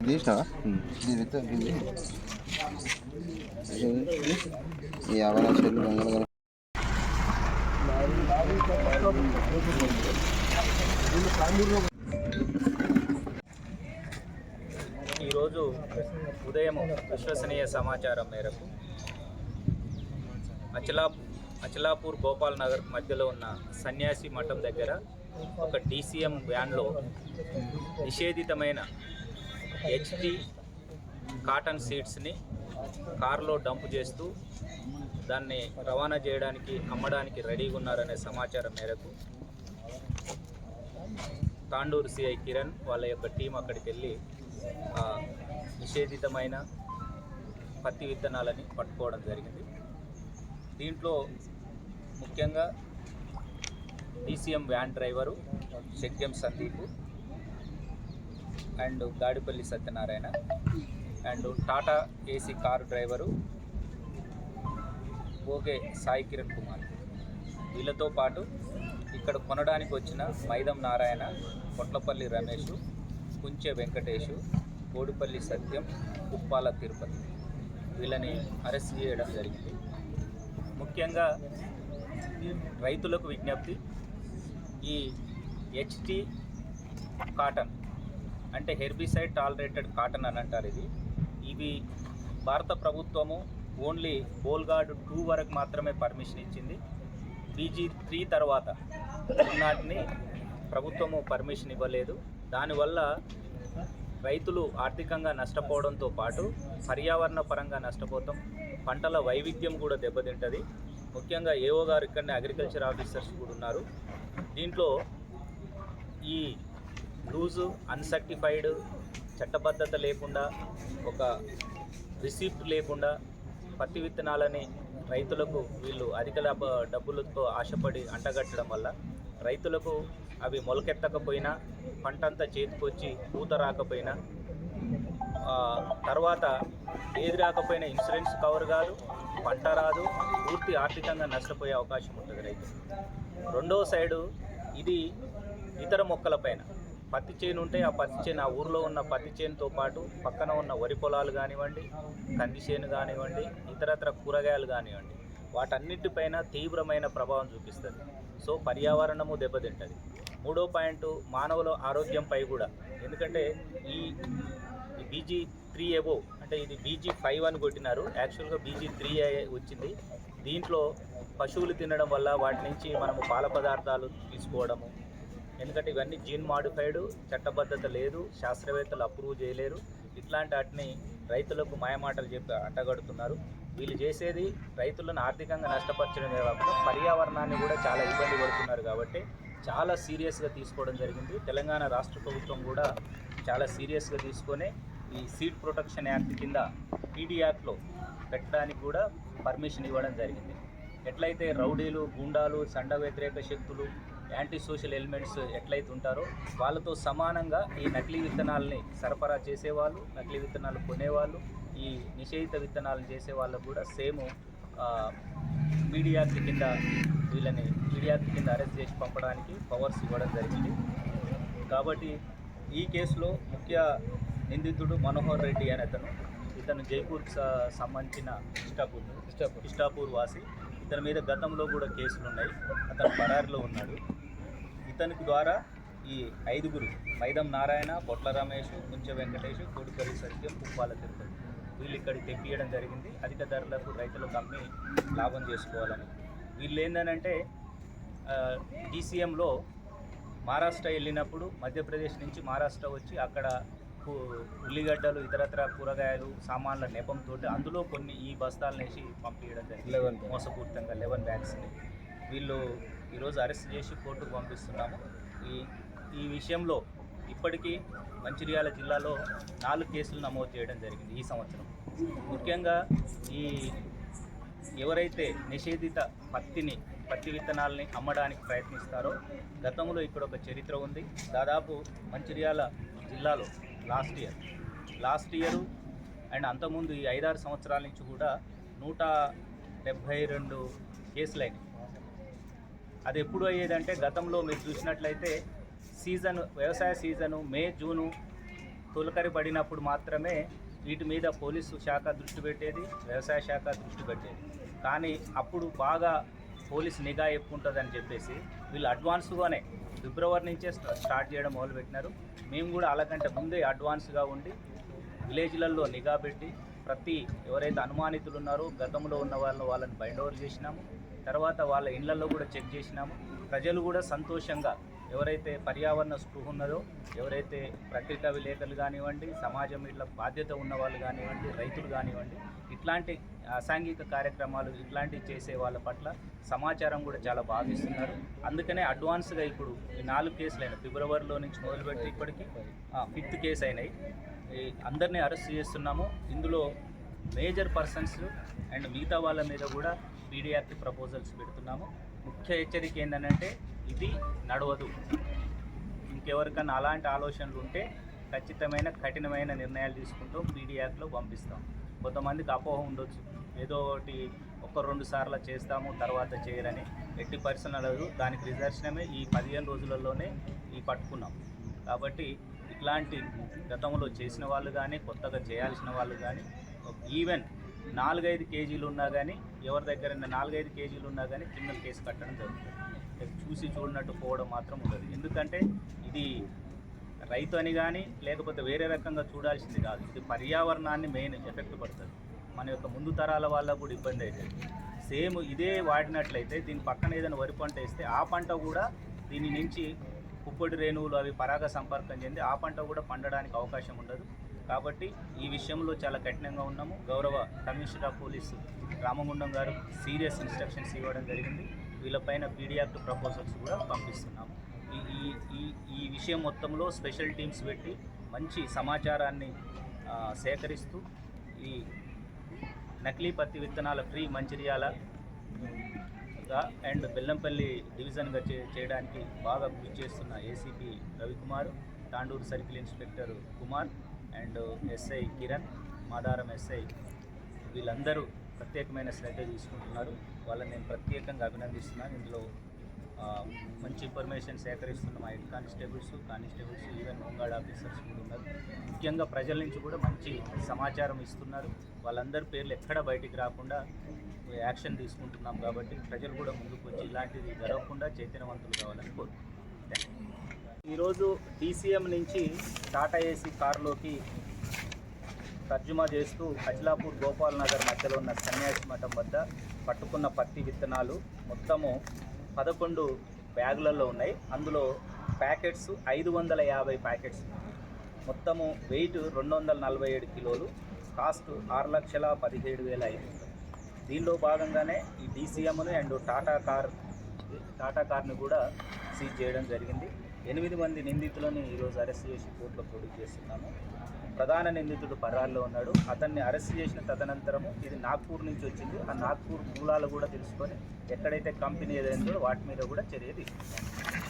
తీసినావా? ఈ గంగలు ఈరోజు ఉదయం విశ్వసనీయ సమాచారం మేరకు అచలా అచలాపూర్ గోపాల్ నగర్ మధ్యలో ఉన్న సన్యాసి మఠం దగ్గర ఒక డీసీఎం వ్యాన్లో నిషేధితమైన హెచ్డి కాటన్ సీడ్స్ని కారులో డంప్ చేస్తూ దాన్ని రవాణా చేయడానికి అమ్మడానికి రెడీగా ఉన్నారనే సమాచారం మేరకు తాండూరు సిఐ కిరణ్ వాళ్ళ యొక్క టీం అక్కడికి వెళ్ళి నిషేధితమైన పత్తి విత్తనాలని పట్టుకోవడం జరిగింది. దీంట్లో ముఖ్యంగా DCM van driver Shakyam Sandeep and Gadipalli Satyanarayana and Tata AC car driver okay Sai Kiran Kumar. వీళ్ళతో పాటు ఇక్కడ కొనడానికి వచ్చిన మైదం నారాయణ కొట్లపల్లి రమేష్ కుంచె వెంకటేష్ కోడిపల్లి సత్యం ఉప్పాల తిరుపతి. వీళ్ళని అరెస్ట్ చేయడం జరిగింది. ముఖ్యంగా రైతులకు విజ్ఞప్తి ఈ హెచ్టి కాటన్ అంటే హెర్బిసైడ్ టాలరేటెడ్ కాటన్ అని అంటారు ఇది. ఇవి భారత ప్రభుత్వము ఓన్లీ బోల్గార్డ్ టూ వరకు మాత్రమే పర్మిషన్ ఇచ్చింది. బీజీ త్రీ తర్వాత నాటిని ప్రభుత్వము పర్మిషన్ ఇవ్వలేదు. దానివల్ల రైతులు ఆర్థికంగా నష్టపోవడంతో పాటు పర్యావరణ పరంగా నష్టపోతాం. పంటల వైవిధ్యం కూడా దెబ్బతింటుంది. ముఖ్యంగా ఏఓ గారు ఇక్కడనే అగ్రికల్చర్ ఆఫీసర్స్ కూడా ఉన్నారు. దీంట్లో ఈ లూజు అన్సర్టిఫైడ్ చట్టబద్ధత లేకుండా ఒక రిసిప్ట్ లేకుండా పత్తి విత్తనాలని రైతులకు వీళ్ళు అధిక లాభ డబ్బులతో ఆశపడి అంటగట్టడం వల్ల రైతులకు అవి మొలకెత్తకపోయినా పంటంతా చేతికొచ్చి పూత రాకపోయినా తర్వాత ఏది రాకపోయినా ఇన్సూరెన్స్ కవర్ కాదు పంట రాదు పూర్తి ఆర్థికంగా నష్టపోయే అవకాశం ఉంటుంది రైతు. రెండో సైడు ఇది ఇతర మొక్కలపైన పత్తి చేను ఉంటే ఆ పత్తి చేను ఆ ఊర్లో ఉన్న పత్తి చేనుతో పాటు పక్కన ఉన్న వరి పొలాలు కానివ్వండి కంది చేను కానివ్వండి ఇతరత్ర కూరగాయలు కానివ్వండి వాటన్నిటిపైన తీవ్రమైన ప్రభావం చూపిస్తుంది. సో పర్యావరణము దెబ్బతింటుంది. మూడో పాయింట్ మానవుల ఆరోగ్యంపై కూడా. ఎందుకంటే ఈ బీజీ త్రీ ఏవో అంటే ఇది బీజీ ఫైవ్ అని కొట్టినారు. యాక్చువల్గా బీజీ త్రీ వచ్చింది. దీంట్లో పశువులు తినడం వల్ల వాటి నుంచి మనము పాల పదార్థాలు తీసుకోవడము. ఎందుకంటే ఇవన్నీ జీన్ మాడిఫైడ్ చట్టబద్ధత లేదు శాస్త్రవేత్తలు అప్రూవ్ చేయలేరు. ఇట్లాంటి వాటిని రైతులకు మాయమాటలు చెప్పి అంటగడుతున్నారు. వీళ్ళు చేసేది రైతులను ఆర్థికంగా నష్టపరచడమే కాకుండా పర్యావరణాన్ని కూడా చాలా ఇబ్బంది పడుతున్నారు కాబట్టి చాలా సీరియస్గా తీసుకోవడం జరిగింది. తెలంగాణ రాష్ట్ర ప్రభుత్వం కూడా చాలా సీరియస్గా తీసుకొని ఈ సీడ్ ప్రొటెక్షన్ యాక్ట్ కింద పీడీ యాక్ట్లో పెట్టడానికి కూడా పర్మిషన్ ఇవ్వడం జరిగింది. ఎట్లయితే రౌడీలు గుండాలు సండ వ్యతిరేక శక్తులు యాంటీ సోషల్ ఎలిమెంట్స్ ఎట్లయితే ఉంటారో వాళ్ళతో సమానంగా ఈ నకిలీ విత్తనాలని సరఫరా చేసేవాళ్ళు నకిలీ విత్తనాలు కొనేవాళ్ళు ఈ నిషేధిత విత్తనాలు చేసే వాళ్ళకు కూడా సేమ్ మీడియా కింద వీళ్ళని మీడియా కింద అరెస్ట్ చేసి పంపడానికి పవర్స్ ఇవ్వడం జరిగింది. కాబట్టి ఈ కేసులో ముఖ్య నిందితుడు మనోహర్ రెడ్డి అనే అతను ఇతను జైపూర్కి స- సంబంధించిన ఇష్టాపూర్ ఇష్టాపూర్. ఇష్టాపూర్ వాసి. ఇతని మీద గతంలో కూడా కేసులు ఉన్నాయి. అతను పరారిలో ఉన్నాడు. ఇతనికి ద్వారా ఈ ఐదుగురు మైదం నారాయణ పొట్ల రమేష్ కుంచె వెంకటేష్ కోడిపల్లి సత్యం పుప్పాల తిరుపతి వీళ్ళు ఇక్కడికి తెప్పియడం జరిగింది. అధిక ధరలకు రైతులకు అమ్మి లాభం చేసుకోవాలని. వీళ్ళు ఏంటంటే డీసీఎంలో మహారాష్ట్ర వెళ్ళినప్పుడు మధ్యప్రదేశ్ నుంచి మహారాష్ట్ర వచ్చి అక్కడ ఉల్లిగడ్డలు ఇతరత్ర కూరగాయలు సామాన్ల నెపంతో అందులో కొన్ని ఈ బస్తాలను వేసి పంపించడం జరిగింది. మోసపూరితంగా లెవెన్ బ్యాగ్స్ని వీళ్ళు ఈరోజు అరెస్ట్ చేసి కోర్టుకు పంపిస్తున్నాము. ఈ ఈ విషయంలో ఇప్పటికీ మంచిర్యాల జిల్లాలో నాలుగు కేసులు నమోదు చేయడం జరిగింది ఈ సంవత్సరం. ముఖ్యంగా ఈ ఎవరైతే నిషేధిత పత్తిని పత్తి విత్తనాలని అమ్మడానికి ప్రయత్నిస్తారో గతంలో ఇక్కడ ఒక చరిత్ర ఉంది. దాదాపు మంచిర్యాల జిల్లాలో last year. Last year and అంతకుముందు ఈ ఐదారు సంవత్సరాల నుంచి కూడా నూట డెబ్భై రెండు కేసులైనవి అది ఎప్పుడు అయ్యేదంటే గతంలో మీరు చూసినట్లయితే సీజన్ వ్యవసాయ సీజను మే జూను తొలకరి పడినప్పుడు మాత్రమే వీటి మీద పోలీసు శాఖ దృష్టి పెట్టేది వ్యవసాయ శాఖ దృష్టి పెట్టేది. కానీ అప్పుడు బాగా పోలీస్ నిఘా ఎక్కువ ఉంటుందని చెప్పేసి వీళ్ళు అడ్వాన్స్గానే ఫిబ్రవరి నుంచే స్టార్ట్ చేయడం మొదలుపెట్టినారు. మేము కూడా అలాగంటే ముందే అడ్వాన్స్గా ఉండి విలేజ్లలో నిఘా పెట్టి ప్రతి ఎవరైతే అనుమానితులు ఉన్నారో గతంలో ఉన్న వాళ్ళని వాళ్ళని బైండ్ ఓవర్ చేసినాము. తర్వాత వాళ్ళ ఇళ్ళలో కూడా చెక్ చేసినాము. ప్రజలు కూడా సంతోషంగా ఎవరైతే పర్యావరణ స్పృహ ఉన్నదో ఎవరైతే ప్రకృత విలేకరులు కానివ్వండి సమాజం ఇట్లా బాధ్యత ఉన్న వాళ్ళు కానివ్వండి రైతులు కానివ్వండి ఇట్లాంటి అసాంఘిక కార్యక్రమాలు ఇట్లాంటివి చేసే వాళ్ళ పట్ల సమాచారం కూడా చాలా భావిస్తున్నారు అందుకనే అడ్వాన్స్గా ఇప్పుడు ఈ నాలుగు కేసులు అయినాయి. ఫిబ్రవరిలో నుంచి మొదలుపెట్టి ఇప్పటికి ఫిఫ్త్ కేసు అయినాయి. అందరినీ అరెస్ట్ చేస్తున్నాము. ఇందులో మేజర్ పర్సన్స్ అండ్ మిగతా వాళ్ళ మీద కూడా పీడియాక్ట్ ప్రపోజల్స్ పెడుతున్నాము. ముఖ్య హెచ్చరిక ఏంటంటే ఇది నడవదు. ఇంకెవరికన్నా అలాంటి ఆలోచనలు ఉంటే ఖచ్చితమైన కఠినమైన నిర్ణయాలు తీసుకుంటూ పీడియాక్లో పంపిస్తాం. కొంతమందికి అపోహ ఉండొచ్చు. ఏదో ఒకటి ఒక రెండు సార్లు చేస్తాము తర్వాత చేయరని. ఎట్టి పరిస్థితులు దానికి రిజర్షనమే ఈ పదిహేను రోజులలోనే ఈ పట్టుకున్నాం. కాబట్టి ఇట్లాంటి గతంలో చేసిన వాళ్ళు కానీ కొత్తగా చేయాల్సిన వాళ్ళు కానీ ఈవెన్ నాలుగైదు కేజీలు ఉన్నా కానీ ఎవరి దగ్గర నాలుగైదు కేజీలు ఉన్నా కానీ క్రిమినల్ కేసు కట్టడం జరుగుతుంది. చూసి చూడనట్టు పోవడం మాత్రం ఉండదు. ఎందుకంటే ఇది రైతు అని కానీ లేకపోతే వేరే రకంగా చూడాల్సింది కాదు. ఇది పర్యావరణాన్ని మెయిన్ ఎఫెక్ట్ పడుతుంది. మన యొక్క ముందు తరాల వాళ్ళకు కూడా ఇబ్బంది అవుతుంది సేమ్ ఇదే వాడినట్లయితే దీని పక్కన ఏదైనా వరి పంట వేస్తే ఆ పంట కూడా దీని నుంచి పుప్పొడి రేణువులు అవి పరాగ సంపర్కం చెంది ఆ పంట కూడా పండడానికి అవకాశం ఉండదు. కాబట్టి ఈ విషయంలో చాలా కఠినంగా ఉన్నాము. గౌరవ కమిషనర్ ఆఫ్ పోలీసు రామగుండం గారు సీరియస్ ఇన్స్ట్రక్షన్స్ ఇవ్వడం జరిగింది. వీళ్ళపైన పీడియాక్ట్ ప్రపోజల్స్ కూడా పంపిస్తున్నాము ఈ ఈ ఈ ఈ విషయం మొత్తంలో స్పెషల్ టీమ్స్ పెట్టి మంచి సమాచారాన్ని సేకరిస్తూ ఈ నకిలీ పత్తి విత్తనాల ఫ్రీ మంచిర్యాలగా అండ్ బెల్లంపల్లి డివిజన్గా చే చేయడానికి బాగా కృషి చేస్తున్న ACP Ravikumar Tandur circle inspector Kumar and SI Kiran Madaram SI వీళ్ళందరూ ప్రత్యేకమైన శ్రద్ధ తీసుకుంటున్నారు. వాళ్ళని నేను ప్రత్యేకంగా అభినందిస్తున్నాను. ఇందులో మంచి ఇన్ఫర్మేషన్ సేకరిస్తున్న మా head constables constables even home guard officers కూడా ఉన్నారు. ముఖ్యంగా ప్రజల నుంచి కూడా మంచి సమాచారం ఇస్తున్నారు. వాళ్ళందరి పేర్లు ఎక్కడ బయటికి రాకుండా యాక్షన్ తీసుకుంటున్నాం కాబట్టి ప్రజలు కూడా ముందుకు వచ్చి ఇలాంటిది జరగకుండా చైతన్యవంతులు కావాలని కోరుకుంటున్నాం ఈరోజు డీసీఎం నుంచి టాటా ఏసీ కారులోకి తర్జుమా చేస్తూ అజ్లాపూర్ గోపాల్ నగర్ మధ్యలో ఉన్న సన్యాసి మఠం వద్ద పట్టుకున్న పత్తి విత్తనాలు మొత్తము పదకొండు బ్యాగులలో ఉన్నాయి. అందులో ప్యాకెట్స్ ఐదు వందల యాభై ప్యాకెట్స్ మొత్తము వెయిట్ రెండు వందల నలభై ఏడు కిలోలు కాస్ట్ ఆరు లక్షల పదిహేడు వేల ఐదు దీనిలో భాగంగానే ఈ డీసీఎంను అండ్ టాటా కార్ టాటా కార్ని కూడా సీజ్ చేయడం జరిగింది. ఎనిమిది మంది నిందితులను ఈరోజు అరెస్ట్ చేసి కోర్టులో పోటీ చేస్తున్నాము. ప్రధాన నిందితుడు పరాల్లో ఉన్నాడు. అతన్ని అరెస్ట్ చేసిన తదనంతరము ఇది నాగ్పూర్ నుంచి వచ్చింది. ఆ నాగ్పూర్ మూలాలు కూడా తెలుసుకొని ఎక్కడైతే కంపెనీ ఏదైందో వాటి మీద కూడా చర్య తీసుకుంటాం.